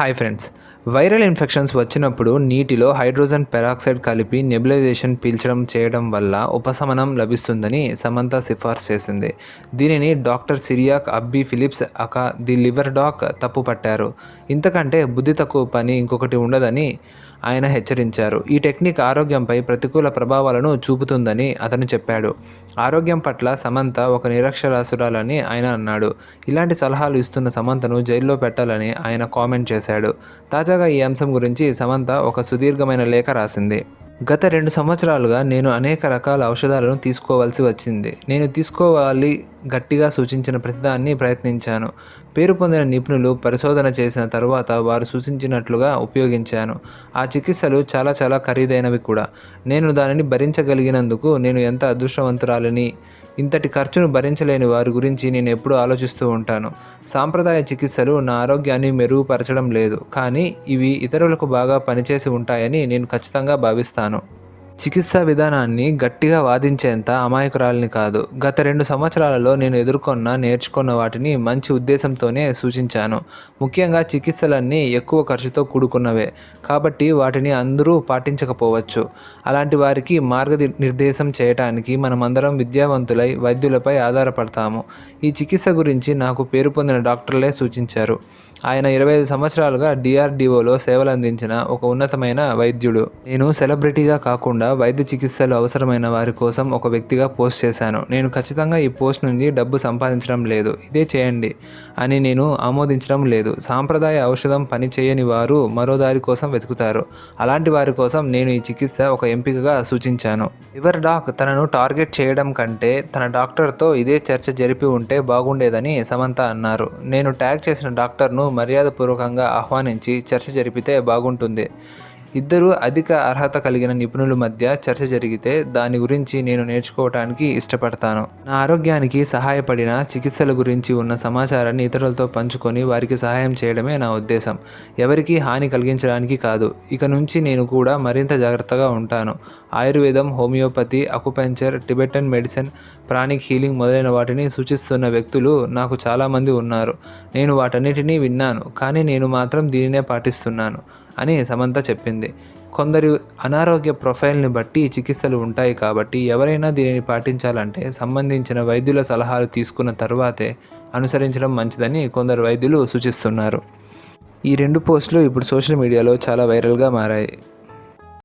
Hi friends viral infections వచ్చినప్పుడు నీటిలో hydrogen peroxide కలిపి నెబులైజేషన్ పీల్చడం చేయడం వల్ల ఉపశమనం లభిస్తుందని సమంత సిఫార్సు చేసింది. దీనిని doctor Cyriac Abby Philips aka the liver doc తప్పు పట్టారు. ఇంతకంటే బుద్ధి తక్కువ పని ఇంకొకటి ఉండదని ఆయన హెచ్చరించారు. ఈ టెక్నిక్ ఆరోగ్యంపై ప్రతికూల ప్రభావాలను చూపుతుందని అతను చెప్పాడు. ఆరోగ్యం పట్ల సమంత ఒక నిరక్షరాసురాలని ఆయన అన్నాడు. ఇలాంటి సలహాలు ఇస్తున్న సమంతను జైల్లో పెట్టాలని ఆయన కామెంట్ చేశాడు. తాజాగా ఈ అంశం గురించి సమంత ఒక సుదీర్ఘమైన లేఖ రాసింది. గత రెండు సంవత్సరాలుగా నేను అనేక రకాల ఔషధాలను తీసుకోవాల్సి వచ్చింది. నేను తీసుకోవాలి గట్టిగా సూచించిన ప్రతిదాన్ని ప్రయత్నించాను. పేరు పొందిన నిపుణులు పరిశోధన చేసిన తరువాత వారు సూచించినట్లుగా ఉపయోగించాను. ఆ చికిత్సలు చాలా చాలా ఖరీదైనవి కూడా. నేను దానిని భరించగలిగినందుకు నేను ఎంత అదృష్టవంతురాలని? ఇంతటి ఖర్చును భరించలేని వారి గురించి నేను ఎప్పుడూ ఆలోచిస్తూ ఉంటాను. సాంప్రదాయ చికిత్సలు నా ఆరోగ్యాన్ని మెరుగుపరచడం లేదు కానీ ఇవి ఇతరులకు బాగా పనిచేసి ఉంటాయని నేను ఖచ్చితంగా భావిస్తాను. చికిత్సా విధానాన్ని గట్టిగా వాదించేంత అమాయకురాలిని కాదు. గత రెండు సంవత్సరాలలో నేను ఎదుర్కొన్న నేర్చుకున్న వాటిని మంచి ఉద్దేశంతోనే సూచించాను. ముఖ్యంగా చికిత్సలన్నీ ఎక్కువ ఖర్చుతో కూడుకున్నవే. కాబట్టి వాటిని అందరూ పాటించకపోవచ్చు. అలాంటి వారికి మార్గ నిర్దేశం చేయటానికి మనమందరం విద్యావంతులై వైద్యులపై ఆధారపడతాము. ఈ చికిత్స గురించి నాకు పేరు పొందిన డాక్టర్లే సూచించారు. ఆయన ఇరవై ఐదు సంవత్సరాలుగా డిఆర్డిఓలో సేవలు అందించిన ఒక ఉన్నతమైన వైద్యుడు. నేను సెలబ్రిటీగా కాకుండా వైద్య చికిత్సలు అవసరమైన వారి కోసం ఒక వ్యక్తిగా పోస్ట్ చేశాను. నేను ఖచ్చితంగా ఈ పోస్ట్ నుండి డబ్బు సంపాదించడం లేదు. ఇదే చేయండి అని నేను ఆమోదించడం లేదు. సాంప్రదాయ ఔషధం పని చేయని వారు మరో దారి కోసం వెతుకుతారు. అలాంటి వారి కోసం నేను ఈ చికిత్స ఒక ఎంపికగా సూచించాను. లివర్ డాక్ తనను టార్గెట్ చేయడం కంటే తన డాక్టర్తో ఇదే చర్చ జరిపి ఉంటే బాగుండేదని సమంత అన్నారు. నేను ట్యాగ్ చేసిన డాక్టర్ను మర్యాదపూర్వకంగా ఆహ్వానించి చర్చ జరిపితే బాగుంటుంది. ఇద్దరు అధిక అర్హత కలిగిన నిపుణుల మధ్య చర్చ జరిగితే దాని గురించి నేను నేర్చుకోవటానికి ఇష్టపడతాను. నా ఆరోగ్యానికి సహాయపడిన చికిత్సల గురించి ఉన్న సమాచారాన్ని ఇతరులతో పంచుకొని వారికి సహాయం చేయడమే నా ఉద్దేశం. ఎవరికీ హాని కలిగించడానికి కాదు. ఇక నుంచి నేను కూడా మరింత జాగ్రత్తగా ఉంటాను. ఆయుర్వేదం homeopathy acupuncture Tibetan medicine pranic healing మొదలైన వాటిని సూచిస్తున్న వ్యక్తులు నాకు చాలామంది ఉన్నారు. నేను వాటన్నిటినీ విన్నాను కానీ నేను మాత్రం దీనినే పాటిస్తున్నాను. అని సమంత చెప్పింది. కొందరి అనారోగ్య ప్రొఫైల్ని బట్టి చికిత్సలు ఉంటాయి కాబట్టి ఎవరైనా దీనిని పాటించాలంటే సంబంధించిన వైద్యుల సలహాలు తీసుకున్న తర్వాతే అనుసరించడం మంచిదని కొందరు వైద్యులు సూచిస్తున్నారు. ఈ రెండు పోస్టులు ఇప్పుడు సోషల్ మీడియాలో చాలా వైరల్గా మారాయి.